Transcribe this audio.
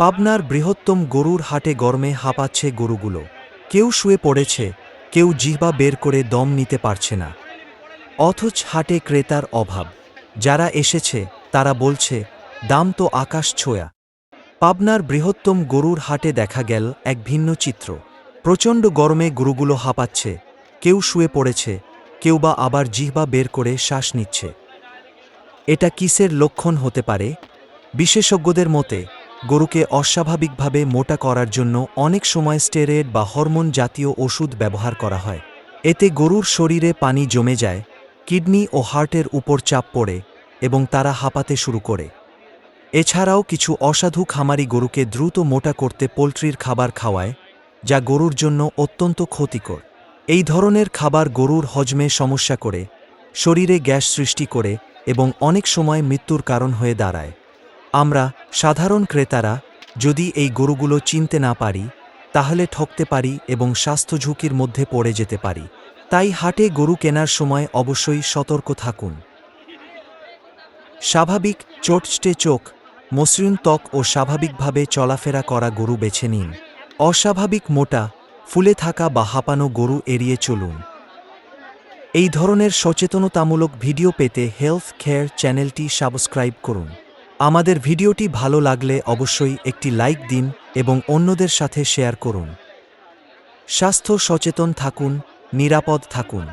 পাবনার বৃহত্তম গরুর হাটে গরমে হাঁপাচ্ছে গরুগুলো। কেউ শুয়ে পড়েছে, কেউ জিহ্বা বের করে দম নিতে পারছে না। অথচ হাটে ক্রেতার অভাব। যারা এসেছে, তারা বলছে, দাম তো আকাশ ছোঁয়া। পাবনার বৃহত্তম গরুর হাটে দেখা গেল এক ভিন্ন চিত্র। প্রচণ্ড গরমে গরুগুলো হাঁপাচ্ছে, কেউ শুয়ে পড়েছে, কেউ বা আবার জিহ্বা বের করে শ্বাস নিচ্ছে। এটা কিসের লক্ষণ হতে পারে? বিশেষজ্ঞদের মতে গরুকে অস্বাভাবিকভাবে মোটা করার জন্য অনেক সময় স্টেরয়েড বা হরমোন জাতীয় ওষুধ ব্যবহার করা হয়। এতে গরুর শরীরে পানি জমে যায়, কিডনি ও হার্টের উপর চাপ পড়ে এবং তারা হাঁপাতে শুরু করে। এছাড়াও কিছু অসাধু খামারি গরুকে দ্রুত মোটা করতে পোলট্রির খাবার খাওয়ায়, যা গরুর জন্য অত্যন্ত ক্ষতিকর। এই ধরনের খাবার গরুর হজমে সমস্যা করে, শরীরে গ্যাস সৃষ্টি করে এবং অনেক সময় মৃত্যুর কারণ হয়ে দাঁড়ায়। আমরা সাধারণ ক্রেতারা যদি এই গরুগুলো চিনতে না পারি, তাহলে ঠকতে পারি এবং স্বাস্থ্য ঝুঁকির মধ্যে পড়ে যেতে পারি। তাই হাটে গরু কেনার সময় অবশ্যই সতর্ক থাকুন। স্বাভাবিক চোটস্টে চোখ, মসৃণ ত্বক ও স্বাভাবিকভাবে চলাফেরা করা গরু বেছে নিন। অস্বাভাবিক মোটা, ফুলে থাকা বা হাঁপানো গরু এড়িয়ে চলুন। এই ধরনের সচেতনতামূলক ভিডিও পেতে হেলথ কেয়ার চ্যানেলটি সাবস্ক্রাইব করুন। আমাদের ভিডিওটি ভালো লাগলে অবশ্যই একটি লাইক দিন এবং অন্যদের সাথে শেয়ার করুন। স্বাস্থ্য সচেতন থাকুন, নিরাপদ থাকুন।